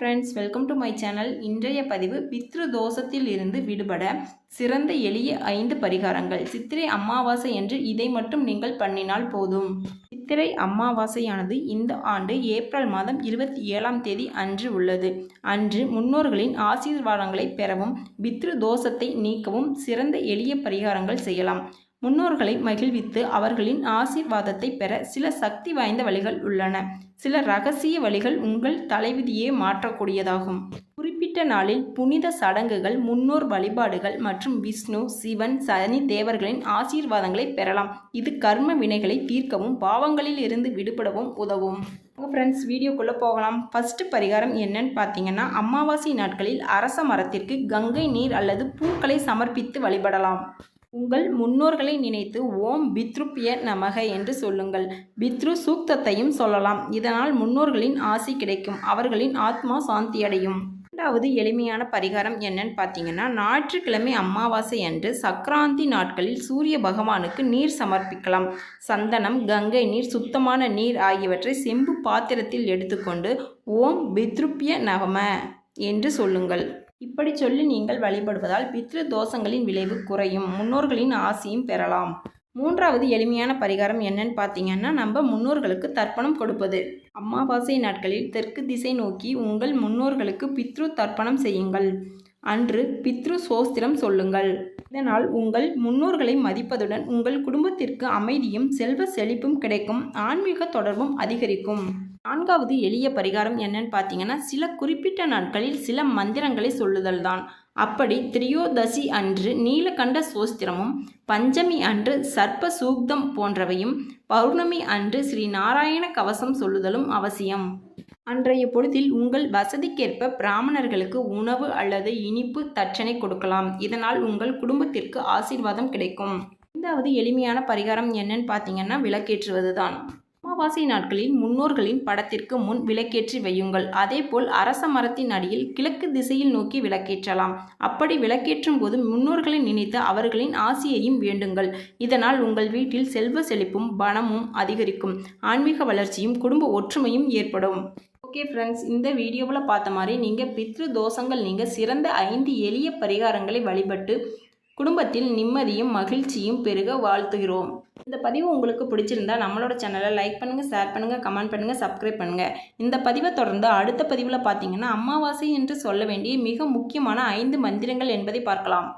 Friends welcome to my channel இன்றைய பதிவு பித்ரு தோஷத்தில் இருந்து விடுபட சிறந்த எளிய ஐந்து பரிகாரங்கள். சித்திரை அமாவாசை என்று இதை மட்டும் நீங்கள் பண்ணினால் போதும். சித்திரை அமாவாசையானது இந்த ஆண்டு ஏப்ரல் மாதம் இருபத்தி ஏழாம் தேதி அன்று உள்ளது. அன்று முன்னோர்களின் ஆசீர்வாதங்களை பெறவும் பித்ரு தோஷத்தை நீக்கவும் சிறந்த எளிய பரிகாரங்கள் செய்யலாம். முன்னோர்களை மகிழ்வித்து அவர்களின் ஆசீர்வாதத்தை பெற சில சக்தி வாய்ந்த வழிகள் உள்ளன. சில ரகசிய வழிகள் உங்கள் தலைவிதியே மாற்றக்கூடியதாகும். குறிப்பிட்ட நாளில் புனித சடங்குகள் முன்னோர் வழிபாடுகள் மற்றும் விஷ்ணு சிவன் சனி தேவர்களின் ஆசீர்வாதங்களை பெறலாம். இது கர்ம வினைகளை தீர்க்கவும் பாவங்களில் இருந்து விடுபடவும் உதவும். ஃப்ரெண்ட்ஸ் வீடியோக்குள்ளே போகலாம். ஃபஸ்ட்டு பரிகாரம் என்னன்னு பார்த்தீங்கன்னா அமாவாசை நாட்களில் அரச மரத்திற்கு கங்கை நீர் அல்லது பூக்களை சமர்ப்பித்து வழிபடலாம். உங்கள் முன்னோர்களை நினைத்து ஓம் பித்ருப்பிய நமக என்று சொல்லுங்கள். பித்ரு சூக்தத்தையும் சொல்லலாம். இதனால் முன்னோர்களின் ஆசி கிடைக்கும். அவர்களின் ஆத்மா சாந்தியடையும். இரண்டாவது எளிமையான பரிகாரம் என்னன்னு பார்த்தீங்கன்னா ஞாயிற்றுக்கிழமை அமாவாசை அன்று சக்கராந்தி நாட்களில் சூரிய பகவானுக்கு நீர் சமர்ப்பிக்கலாம். சந்தனம் கங்கை நீர் சுத்தமான நீர் ஆகியவற்றை செம்பு பாத்திரத்தில் எடுத்துக்கொண்டு ஓம் பித்ருப்பிய நகம என்று சொல்லுங்கள். இப்படி சொல்லி நீங்கள் வழிபடுவதால் பித்ரு தோஷங்களின் விளைவு குறையும். முன்னோர்களின் ஆசியும் பெறலாம். மூன்றாவது எளிமையான பரிகாரம் என்னன்னு பார்த்தீங்கன்னா நம்ம முன்னோர்களுக்கு தர்ப்பணம் கொடுப்பது. அமாவாசை நாட்களில் தெற்கு திசை நோக்கி உங்கள் முன்னோர்களுக்கு பித்ரு தர்ப்பணம் செய்யுங்கள். அன்று பித்ரு சோஸ்திரம் சொல்லுங்கள். இதனால் உங்கள் முன்னோர்களை மதிப்பதுடன் உங்கள் குடும்பத்திற்கு அமைதியும் செல்வ செழிப்பும் கிடைக்கும். ஆன்மீக தொடர்பும் அதிகரிக்கும். நான்காவது எளிய பரிகாரம் என்னன்னு பார்த்தீங்கன்னா சில குறிப்பிட்ட நாட்களில் சில மந்திரங்களை சொல்லுதல் தான் அப்படி திரியோதசி அன்று நீலகண்ட சோஸ்திரமும் பஞ்சமி அன்று சர்ப்ப சூக்தம் போன்றவையும் பௌர்ணமி அன்று ஸ்ரீ நாராயண கவசம் சொல்லுதலும் அவசியம். அன்றைய பொழுதில் உங்கள் வசதிக்கேற்ப பிராமணர்களுக்கு உணவு அல்லது இனிப்பு தட்சணை கொடுக்கலாம். இதனால் உங்கள் குடும்பத்திற்கு ஆசீர்வாதம் கிடைக்கும். ஐந்தாவது எளிமையான பரிகாரம் என்னன்னு பார்த்தீங்கன்னா விளக்கேற்றுவது தான் அமாவாசை நாட்களில் முன்னோர்களின் படத்திற்கு முன் விளக்கேற்றி வையுங்கள். அதேபோல் அரச மரத்தின் அடியில் கிழக்கு திசையில் நோக்கி விளக்கேற்றலாம். அப்படி விளக்கேற்றும் போது முன்னோர்களை நினைத்து அவர்களின் ஆசியையும் வேண்டுங்கள். இதனால் உங்கள் வீட்டில் செல்வ செழிப்பும் பணமும் அதிகரிக்கும். ஆன்மீக வளர்ச்சியும் குடும்ப ஒற்றுமையும் ஏற்படும். ஓகே ஃப்ரெண்ட்ஸ் இந்த வீடியோவில் பார்த்த மாதிரி நீங்கள் பித்ரு தோஷங்கள் நீங்கள் சிறந்த ஐந்து எளிய பரிகாரங்களை வழிபட்டு குடும்பத்தில் நிம்மதியும் மகிழ்ச்சியும் பெருக வாழ்த்துகிறோம். இந்த பதிவு உங்களுக்கு பிடிச்சிருந்தா நம்மளோட சேனலை லைக் பண்ணுங்கள் ஷேர் பண்ணுங்கள் கமெண்ட் பண்ணுங்கள் சப்ஸ்கிரைப் பண்ணுங்கள் இந்த பதிவை தொடர்ந்து அடுத்த பதிவில் பார்த்தீங்கன்னா அமாவாசை என்று சொல்ல வேண்டிய மிக முக்கியமான ஐந்து மந்திரங்கள் என்பதை பார்க்கலாம்.